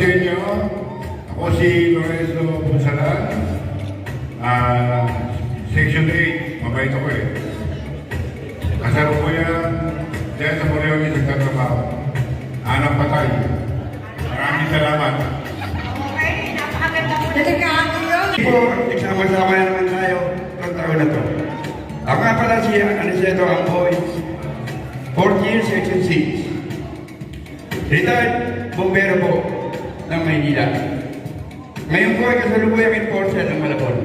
sa inyo. Ako si Lorenzo Punsalan. Ah, Section 8. Mabait ako eh. Kasalukuyan dahil sa Moreones nagtatrabaho. Anak patay. Maraming salamat. Delikado yun. Po, nagsama-sama na naman tayo ng taon na to. Ako nga pala si Aniceto Amboy, 4th year section 6. Retired bombero po ng Maynila. Ngayon po ay kasalukuyang enforcer ng Malabon.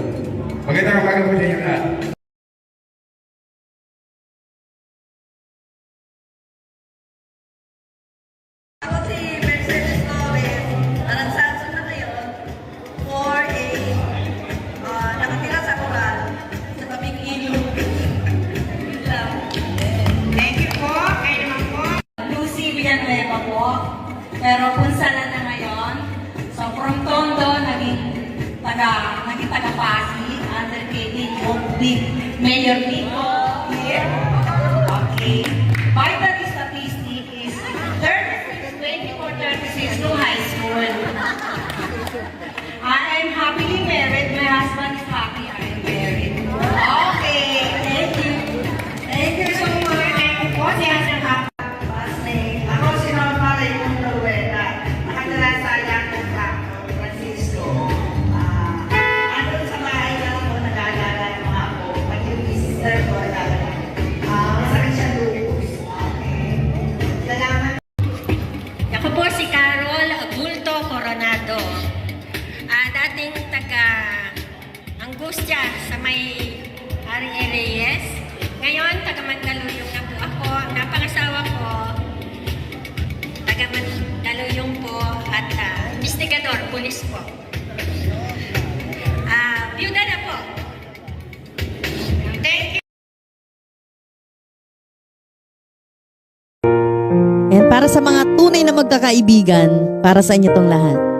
Magandang umaga po sa inyo lahat. Ako si Mercedes Torres. Aransaso na ngayon for a nakatira sa Coral sa tabing ilog. Yun lang. Thank you po. Kayo naman po. Lucy Villanueva po. Pero punsala na ngayon. So from Tondo, naging taga, naging taga Pasig under KD Big Mayor Pico here. Okay. Vital statistic is 36, 24, 36 to high school. I am happily Dating taga Angustia sa may Ari Reyes. Ngayon, taga Mandaluyong na po ako. Ang napangasawa ko, taga Mandaluyong po at ah, investigador, pulis po. Ah, byuda na po. Thank you. And para sa mga tunay na magkakaibigan, para sa inyo tong lahat.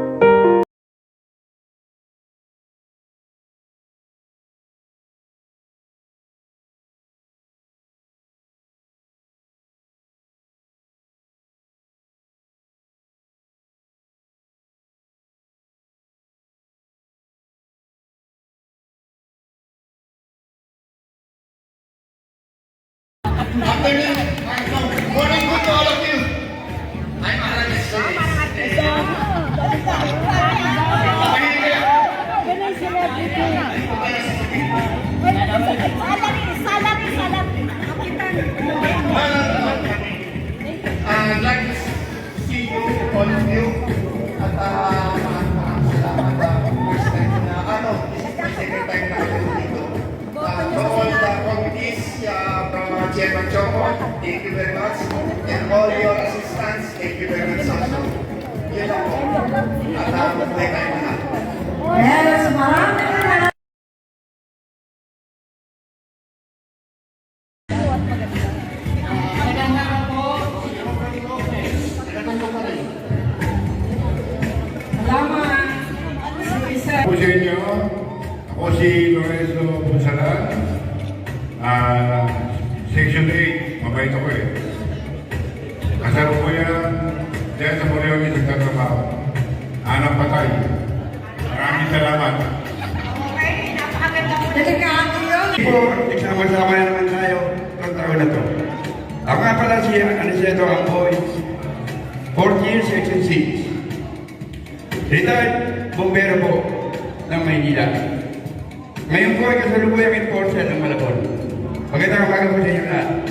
Morning good to all of you. I'm Aramis. I'd like to see you, all of you. Chairman Choco, thank you very much. And all your assistants, thank you very much also. Yun lang po. At uh, mabuhay tayo lahat. Yes, maraming salamat. Ako sa inyo. Ako si Lorenzo Punsalan. Ah, Section 8. Mabait ako eh. Kasalukuyan dahil sa Moreones nagtatrabaho. Anak patay. Maraming salamat. Okay. Napakaganda po. Delikado yun. Po, nagsama-sama na naman tayo ng taon na to. Ako nga pala si Aniceto Amboy, 4th year section 6. Retired bombero po ng Maynila. Ngayon po ay kasalukuyang enforcer ng Malabon. Magandang umaga po sa inyo lahat.